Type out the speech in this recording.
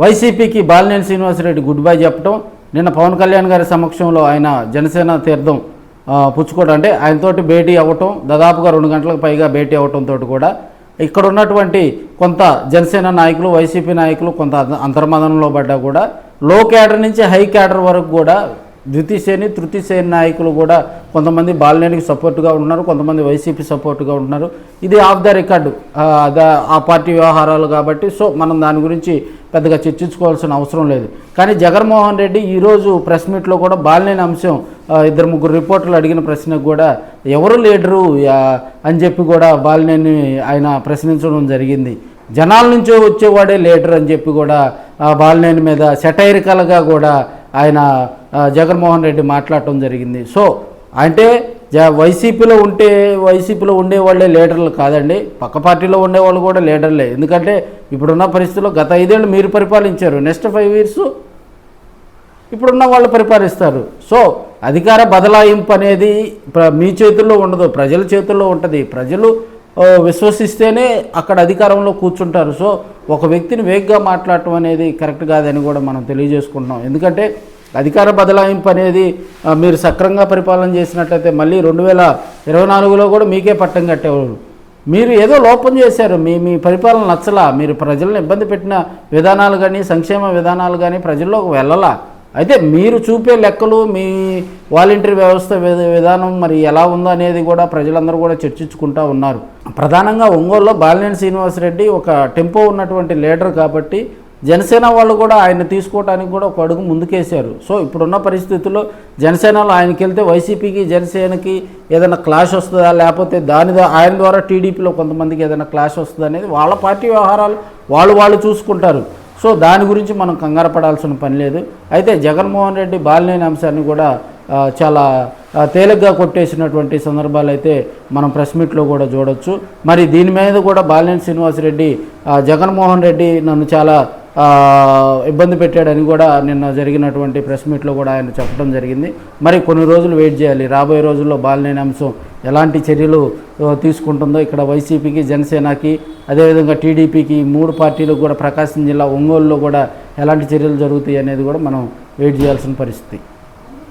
వైసీపీకి Balineni Srinivasa Reddy good bye చెప్పడం నిన్న పవన్ కళ్యాణ్ గారి సమక్షంలో ఆయన జనసేన తీర్థం పుచ్చుకోవడం అంటే ఆయనతోటి భేటీ అవ్వటం దాదాపుగా రెండు గంటలకు పైగా భేటీ అవ్వటంతో కూడా ఇక్కడ ఉన్నటువంటి కొంత జనసేన నాయకులు వైసీపీ నాయకులు కొంత అంత- అంతర్మదనంలో పడ్డా కూడా లో క్యాడర్ నుంచి హై క్యాడర్ వరకు కూడా ద్వితీయ శ్రేణి నాయకులు కూడా కొంతమంది బాలినేనికి సపోర్ట్గా ఉన్నారు కొంతమంది వైసీపీ సపోర్ట్గా ఉన్నారు ఇది ఆఫ్ ద రికార్డు ఆ, ద- ఆ పార్టీ వ్యవహారాలు కాబట్టి సో మనం దాని గురించి పెద్దగా చర్చించుకోవాల్సిన అవసరం లేదు. కానీ జగన్మోహన్ రెడ్డి ఈరోజు ప్రెస్ మీట్లో కూడా బాలినేని అంశం ఇద్దరు ముగ్గురు రిపోర్టర్లు అడిగిన ప్రశ్నకు కూడా ఎవరు లీడరు అని చెప్పి కూడా బాలినేని ఆయన ప్రశ్నించడం జరిగింది. జనాల నుంచే వచ్చేవాడే లీడర్ అని చెప్పి కూడా బాలినేని మీద సెటైరికల్గా కూడా ఆయన జగన్మోహన్ రెడ్డి మాట్లాడటం జరిగింది. సో అంటే జ వైసీపీలో ఉంటే వైసీపీలో ఉండేవాళ్ళే లీడర్లు కాదండి. పక్క పార్టీలో ఉండేవాళ్ళు కూడా లీడర్లే. ఎందుకంటే ఇప్పుడున్న పరిస్థితుల్లో గత ఐదేళ్ళు మీరు పరిపాలించారు. నెక్స్ట్ ఫైవ్ ఇయర్స్ ఇప్పుడున్న వాళ్ళు పరిపాలిస్తారు. సో అధికార బదలాయింపు అనేది ప్ర- మీ చేతుల్లో ఉండదు ప్రజల చేతుల్లో ఉంటుంది. ప్రజలు విశ్వసిస్తేనే అక్కడ అధికారంలో కూర్చుంటారు. సో ఒక వ్యక్తిని వేగ్గా మాట్లాడటం అనేది కరెక్ట్ కాదని కూడా మనం తెలియజేసుకుంటున్నాం. ఎందుకంటే అధికార బదలాయింపు అనేది మీరు సక్రంగా పరిపాలన చేసినట్లయితే మళ్ళీ రెండు వేల ఇరవై నాలుగులో కూడా మీకే పట్టం కట్టేవారు మీరు ఏదో లోపం చేశారు మీ మీ పరిపాలన నచ్చలా మీరు ప్రజలను ఇబ్బంది పెట్టిన విధానాలు కానీ సంక్షేమ విధానాలు కానీ ప్రజల్లోకి వెళ్ళలా. అయితే మీరు చూపే లెక్కలు మీ వాలంటీర్ వ్యవస్థ విధానం మరి ఎలా ఉందో అనేది కూడా ప్రజలందరూ కూడా చర్చించుకుంటూ ఉన్నారు. ప్రధానంగా ఒంగోలులో బాలినేని శ్రీనివాసరెడ్డి ఒక టెంపో ఉన్నటువంటి లీడర్ కాబట్టి జనసేన వాళ్ళు కూడా ఆయన తీసుకోవడానికి కూడా ఒక అడుగు ముందుకేశారు. సో ఇప్పుడున్న పరిస్థితుల్లో జనసేనలో ఆయనకి వెళ్తే వైసీపీకి జనసేనకి ఏదైనా క్లాష్ వస్తుందా? లేకపోతే దాని ద్వారా ఆయన ద్వారా టీడీపీలో కొంతమందికి ఏదైనా క్లాష్ వస్తుందా అనేది వాళ్ళ పార్టీ వ్యవహారాలు వాళ్ళు వాళ్ళు చూసుకుంటారు. సో దాని గురించి మనం కంగారు పడాల్సిన పని లేదు. అయితే జగన్మోహన్ రెడ్డి బాలినేని అంశాన్ని కూడా చాలా తేలిగ్గా కొట్టేసినటువంటి సందర్భాలు అయితే మనం ప్రెస్ మీట్లో కూడా చూడొచ్చు. మరి దీని మీద కూడా బాలినేని శ్రీనివాసరెడ్డి జగన్మోహన్ రెడ్డి నన్ను చాలా ఇబ్బంది పెట్టాడని కూడా నిన్న జరిగినటువంటి ప్రెస్ మీట్లో కూడా ఆయన చెప్పడం జరిగింది. మరి కొన్ని రోజులు వెయిట్ చేయాలి. రాబోయే రోజుల్లో బాలినేని అంశం ఎలాంటి చర్యలు తీసుకుంటుందో ఇక్కడ వైసీపీకి జనసేనకి అదేవిధంగా టీడీపీకి మూడు పార్టీలకు కూడా ప్రకాశం జిల్లా ఒంగోలులో కూడా ఎలాంటి చర్యలు జరుగుతాయి అనేది కూడా మనం వెయిట్ చేయాల్సిన పరిస్థితి.